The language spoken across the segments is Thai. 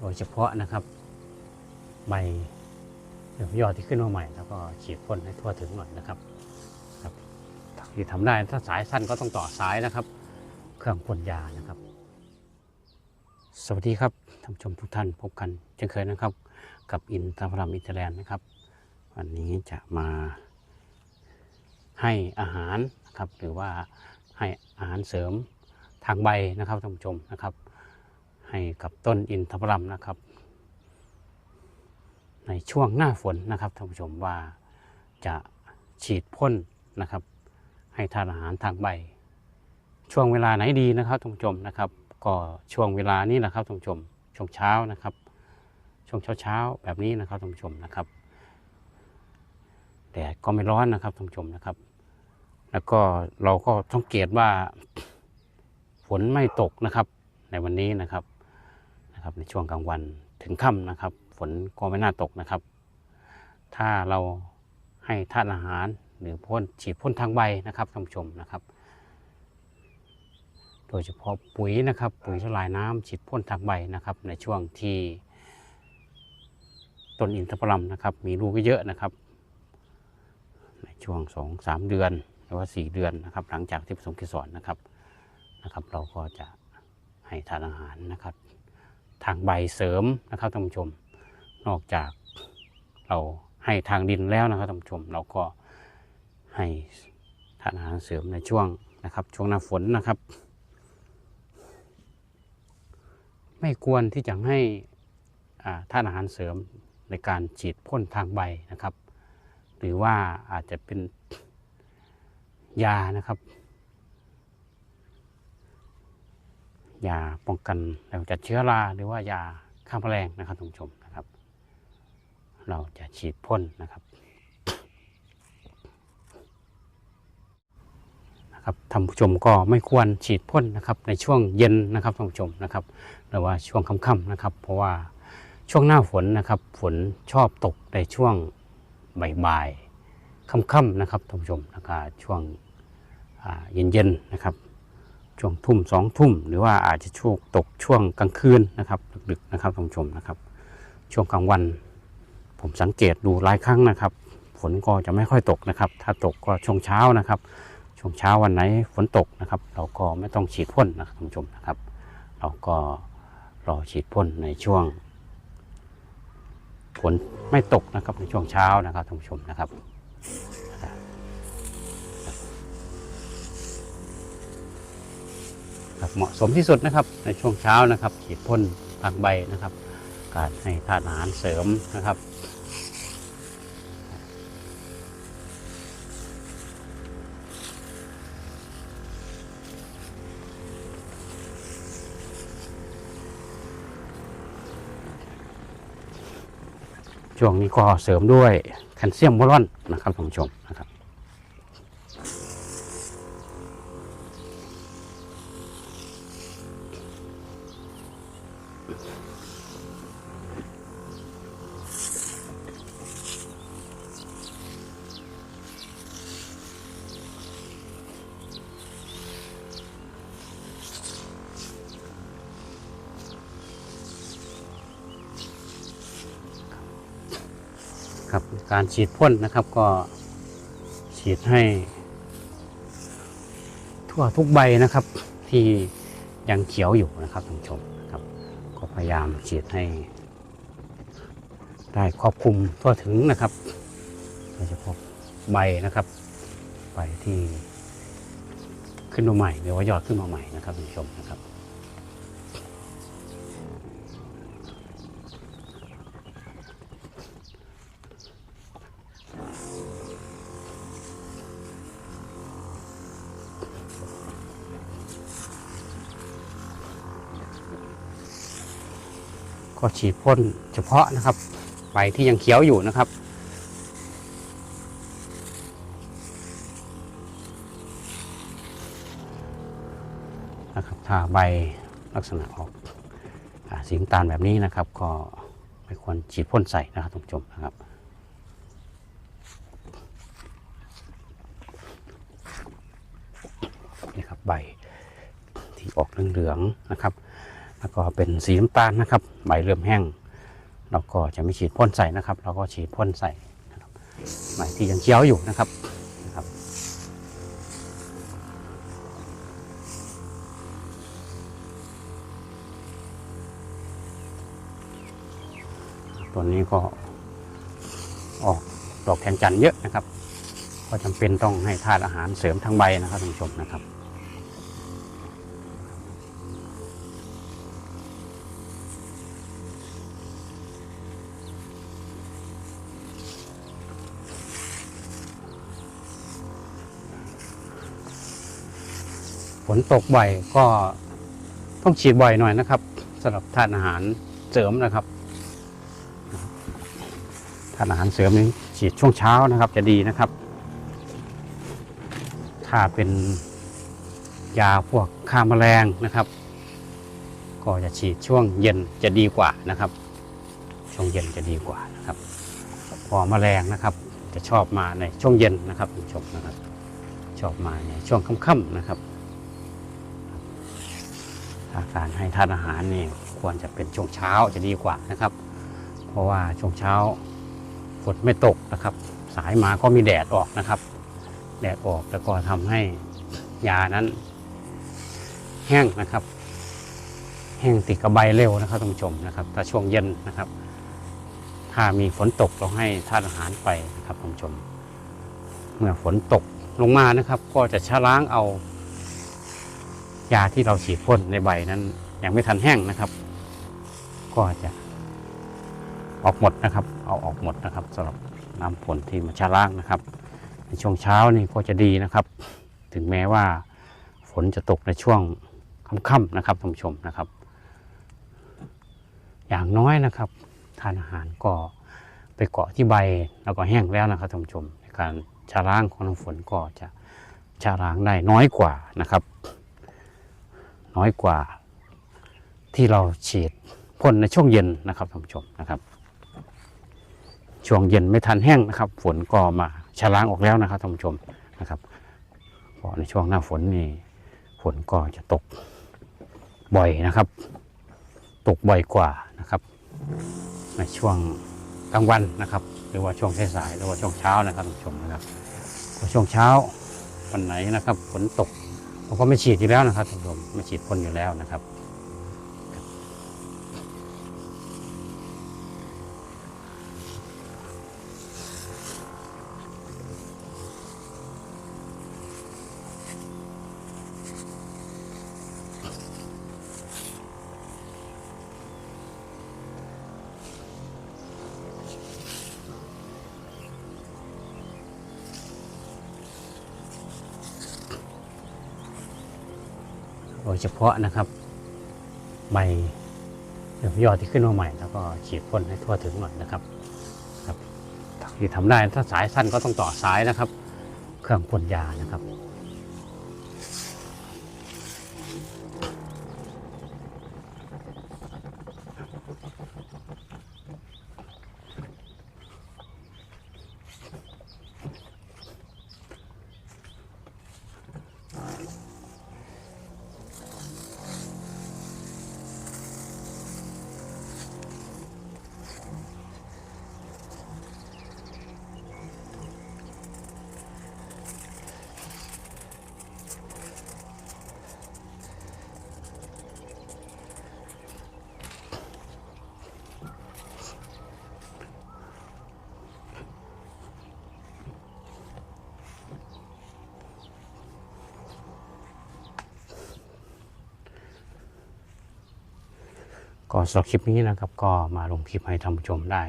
โดยเฉพาะนะครับใบยอดที่ขึ้นมาใหม่ แล้วก็ฉีดพ่นให้ทั่วถึงหน่อยนะครับครับที่ทำได้ถ้าสายสั้นก็ต้องต่อสายนะครับ เครื่องพ่นยานะครับ สวัสดีครับท่านผู้ชมทุกท่านพบกันเช่นเคยนะครับ กับอินทรพรมอินเทอร์แลนนะครับ วันนี้จะมาให้อาหารนะครับ หรือว่าให้อาหารเสริมทางใบนะครับท่านผู้ชมนะครับ ให้กับต้นอินทผลัมนะครับ ในช่วงหน้าฝนนะครับท่านผู้ชมว่าจะฉีดพ่นนะครับ ให้ทานอาหารทางใบ ช่วงเวลาไหนดีนะครับท่านผู้ชมนะครับ ก็ช่วงเวลานี้นะครับท่านผู้ชมช่วงเช้านะครับ ช่วงเช้าๆแบบนี้นะครับท่านผู้ชมนะครับแดดก็ไม่ร้อนนะครับท่านผู้ชมนะครับ แล้วก็เราก็สังเกตว่าฝนไม่ตกนะครับในวันนี้นะครับ นะครับในช่วงกลางวันถึงค่ำนะครับ ฝนก็ไม่น่าตกนะครับ ถ้าเราให้ธาตุอาหารหรือพ่นฉีดพ่นทางใบนะครับท่านผู้ชมนะครับ โดยเฉพาะปุ๋ยนะครับ ปุ๋ยละลายน้ำฉีดพ่นทางใบนะครับ ในช่วงที่ต้นอินทผลัมนะครับ มีลูกเยอะนะครับ ในช่วงสองสามเดือนหรือว่าสี่เดือนนะครับ หลังจากที่ผสมเกสรนะครับนะครับ เราก็จะให้ทานอาหารนะครับ ทางใบเสริมนะครับท่านผู้ชม นอกจากเราให้ทางดินแล้วนะครับท่านผู้ชม เราก็ให้ทานอาหารเสริมในช่วงนะครับ ช่วงหน้าฝนนะครับ ไม่ควรที่จะให้อ่าทานอาหารเสริมในการฉีดพ่นทางใบนะครับ หรือว่าอาจจะเป็นยานะครับ ยาป้องกันแล้วจัดเชื้อราหรือว่ายาฆ่าแมลงนะครับท่านผู้ชมนะครับ เราจะฉีดพ่นนะครับนะครับท่านผู้ชมก็ไม่ควรฉีดพ่นนะครับในช่วงเย็นนะครับท่านผู้ชมนะครับหรือว่าช่วงค่ำๆนะครับ เพราะว่าช่วงหน้าฝนนะครับ ฝนชอบตกในช่วงบ่ายๆค่ำๆนะครับท่านผู้ชมแล้วก็ช่วงเย็นๆนะครับ ช่วงทุ่มสองทุ่ม หรือว่าอาจจะช่วงตกช่วงกลางคืนนะครับดึกๆนะครับท่านผู้ชมนะครับ ช่วงกลางวัน ผมสังเกตดูหลายครั้งนะครับ ฝนก็จะไม่ค่อยตกนะครับ ถ้าตกก็ช่วงเช้านะครับ ช่วงเช้าวันไหนฝนตกนะครับ เราก็ไม่ต้องฉีดพ่นนะครับท่านผู้ชมนะครับ เราก็รอฉีดพ่นในช่วงฝนไม่ตกนะครับในช่วงเช้านะครับท่านผู้ชมนะครับ ครับเหมาะสมที่สุดนะครับในช่วงเช้านะครับฉีดพ่นทางใบนะครับ การให้ทานอาหารเสริมนะครับช่วงนี้ก็เสริมด้วยแคลเซียมโบรอนนะครับท่านผู้ชมนะครับ ครับการฉีดพ่นนะครับก็ฉีดให้ ทั่วทุกใบนะครับ ที่ยังเขียวอยู่นะครับท่านผู้ชมนะครับ ก็พยายามฉีดให้ ได้ครอบคลุมทั่วถึงนะครับโดยเฉพาะใบนะครับ ใบที่ขึ้นมาใหม่หรือว่ายอดขึ้นมาใหม่นะครับท่านผู้ชมนะครับ ก็ฉีดพ่นเฉพาะนะครับใบที่ยังเขียวอยู่นะครับ นะครับถ้าใบลักษณะออกอสีน้ำตาลแบบนี้นะครับ ก็ไม่ควรฉีดพ่นใส่นะครับท่านผู้ชมนะครับนี่ครับใบที่ออกเหลืองๆนะครับ แล้วก็เป็นสีน้ำตาลนะครับใบเริ่มแห้ง เราก็จะไม่ฉีดพ่นใส่นะครับ เราก็ฉีดพ่นใส่นะครับใบที่ยังเขียวอยู่นะครับนะครับ ตัวนี้ก็ออกดอกแทนจันเยอะนะครับ ก็จำเป็นต้องให้ธาตุอาหารเสริมทั้งใบนะครับท่านผู้ชมนะครับ นตกบ่อยก็ต้องฉีดบ่อยหน่อยนะครับสำหรับธาตุอาหารเสริมนะครับธาตุอาหารเสริมนี้ฉีดช่วงเช้านะครับ จะดีนะครับ ถ้าเป็นยาพวกฆ่าแมลงนะครับ ก็จะฉีดช่วงเย็นจะดีกว่านะครับ ช่วงเย็นจะดีกว่านะครับ พอแมลงนะครับ จะชอบมาในช่วงเย็นนะครับคุณผู้ชมนะครับ ชอบมาในช่วงค่ำๆนะครับ การให้ทานอาหารนี่ควรจะเป็นช่วงเช้าจะดีกว่านะครับ เพราะว่าช่วงเช้าฝนไม่ตกนะครับ สายมาก็มีแดดออกนะครับ แดดออกแล้วก็ทำให้ยานั้น แห้งนะครับ แห้งติดกระใบเร็วนะครับท่านผู้ชมนะครับถ้าช่วงเย็นนะครับ ถ้ามีฝนตกเราให้ทานอาหารไปนะครับท่านผู้ชม เมื่อฝนตกลงมานะครับ ก็จะชะล้างเอา ยาที่เราฉีดพ่นในใบนั้นยังไม่ทันแห้งนะครับ ก็จะออกหมดนะครับ เอาออกหมดนะครับสำหรับน้ำฝนที่มาชะล้างนะครับ ในช่วงเช้านี่ก็จะดีนะครับ ถึงแม้ว่าฝนจะตกในช่วงค่ำๆนะครับท่านผู้ชมนะครับ อย่างน้อยนะครับทานอาหารก็ไปเกาะที่ใบแล้วก็แห้งแล้วนะครับท่านผู้ชมในการชะล้างของน้ำฝนก็จะชะล้างได้น้อยกว่านะครับ น้อยกว่าที่เราฉีดพ่นในช่วงเย็นนะครับท่านผู้ชมนะครับ ช่วงเย็นไม่ทันแห้งนะครับ ฝนก็มาชะล้างออกแล้วนะครับท่านผู้ชมนะครับพราะในช่วงหน้าฝนนี่ฝนก็จะตกบ่อยนะครับ ตกบ่อยกว่านะครับ ในช่วงกลางวันนะครับ หรือว่าช่วงสายๆหรือว่าช่วงเช้านะครับท่านผู้ชมนะครับพอช่วงเช้าวันไหนนะครับฝนตก ผมก็ไม่ฉีดอยู่แล้วนะครับท่านผู้ชมไม่ฉีดพ่นอยู่แล้วนะครับ ดยเฉพาะนะครับ ใบยอดที่ขึ้นมาใหม่ แล้วก็ฉีดพ่นให้ทั่วถึงหน่อยนะครับครับที่ทำได้ถ้าสายสั้นก็ต้องต่อสายนะครับ เครื่องพ่นยานะครับ ก็สำหรับคลิปนี้นะครับ ก็มาลงคลิปให้ท่านผู้ชมได้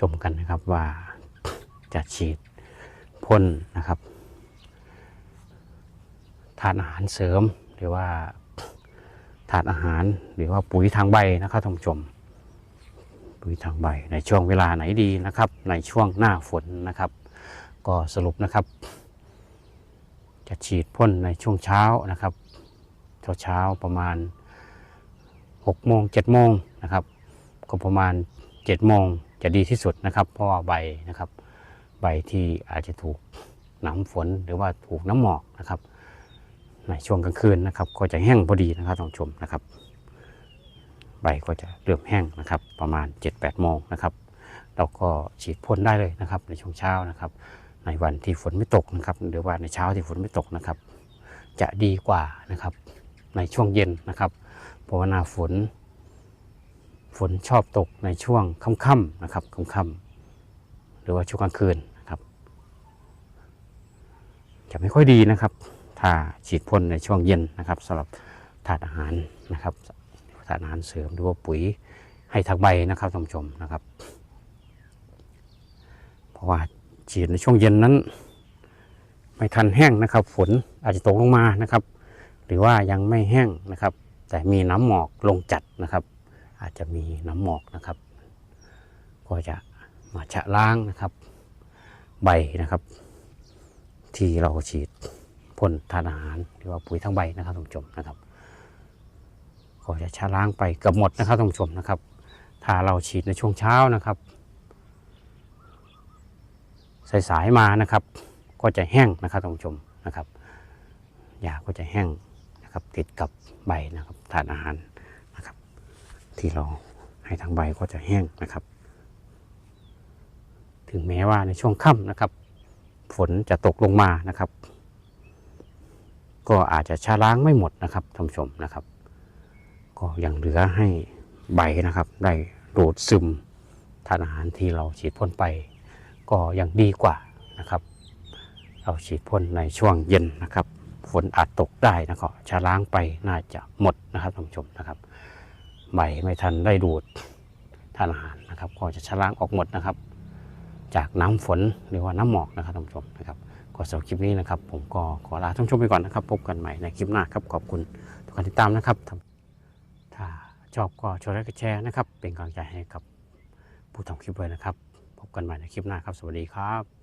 ชมกันนะครับว่าจะฉีดพ่นนะครับทานอาหารเสริมหรือว่าทานอาหารหรือว่าปุ๋ยทางใบนะครับท่านผู้ชม ปุ๋ยทางใบในช่วงเวลาไหนดีนะครับ ในช่วงหน้าฝนนะครับ ก็สรุปนะครับ จะฉีดพ่นในช่วงเช้านะครับเช้าเช้าประมาณ 6โมง7โมงนะครับก็ประมาณ7โมงจะดีที่สุดนะครับ เพราะว่าใบนะครับ ใบที่อาจจะถูกน้ำฝนหรือว่าถูกน้ำหมอกนะครับ ในช่วงกลางคืนนะครับ ก็จะแห้งพอดีนะครับท่านผู้ชมนะครับ ใบก็จะเริ่มแห้งนะครับ ประมาณ 7-8โมงนะครับเราก็ฉีดพ่นได้เลยนะครับ ในช่วงเช้านะครับ ในวันที่ฝนไม่ตกนะครับ หรือว่าในเช้าที่ฝนไม่ตกนะครับ จะดีกว่านะครับ ในช่วงเย็นนะครับ เพราะว่าหน้าฝน ฝนชอบตกในช่วงค่ำๆนะครับค่ำๆหรือว่าช่วงกลางคืนนะครับจะไม่ค่อยดีนะครับ ถ้าฉีดพ่นในช่วงเย็นนะครับสำหรับถาดอาหารนะครับถาดอาหารเสริมหรือว่าปุ๋ยให้ทางใบนะครับท่านผู้ชมนะครับ เพราะว่าฉีดในช่วงเย็นนั้น ไม่ทันแห้งนะครับ ฝนอาจจะตกลงมานะครับ หรือว่ายังไม่แห้งนะครับ แต่มีน้ำหมอกลงจัดนะครับ อาจจะมีน้ำหมอกนะครับ ก็จะมาชะล้างนะครับ ใบนะครับ ที่เราฉีดพ่นทานอาหารหรือว่าปุ๋ยทั้งใบนะครับท่านผู้ชมนะครับ ก็จะชะล้างไปเกือบหมดนะครับท่านผู้ชมนะครับ ถ้าเราฉีดในช่วงเช้านะครับสายๆมานะครับ ก็จะแห้งนะครับท่านผู้ชมนะครับหญ้าก็จะแห้งนะครับติดกับใบนะครับ ทานอาหารนะครับ ที่เราให้ทางใบก็จะแห้งนะครับ ถึงแม้ว่าในช่วงค่ำนะครับ ฝนจะตกลงมานะครับ ก็อาจจะชะล้างไม่หมดนะครับท่านผู้ชมนะครับ ก็ยังเหลือให้ใบนะครับ ได้ดูดซึมทานอาหารที่เราฉีดพ่นไป ก็ยังดีกว่านะครับ เราฉีดพ่นในช่วงเย็นนะครับ ฝนอาจตกได้นะครับชะล้างไปน่าจะหมดนะครับท่านผู้ชมนะครับใบไม่ทันได้ดูดทานอาหารนะครับ ก็จะชะล้างออกหมดนะครับ จากน้ำฝนหรือว่าน้ำหมอกนะครับท่านผู้ชมนะครับก็สำหรับคลิปนี้นะครับ ผมก็ขอลาท่านผู้ชมไปก่อนนะครับ พบกันใหม่ในคลิปหน้าครับขอบคุณทุกการติดตามนะครับ ถ้าชอบก็ช่วยไลค์กดแชร์นะครับ เป็นกำลังใจให้กับผู้ทำคลิปเลยนะครับ พบกันใหม่ในคลิปหน้าครับ สวัสดีครับ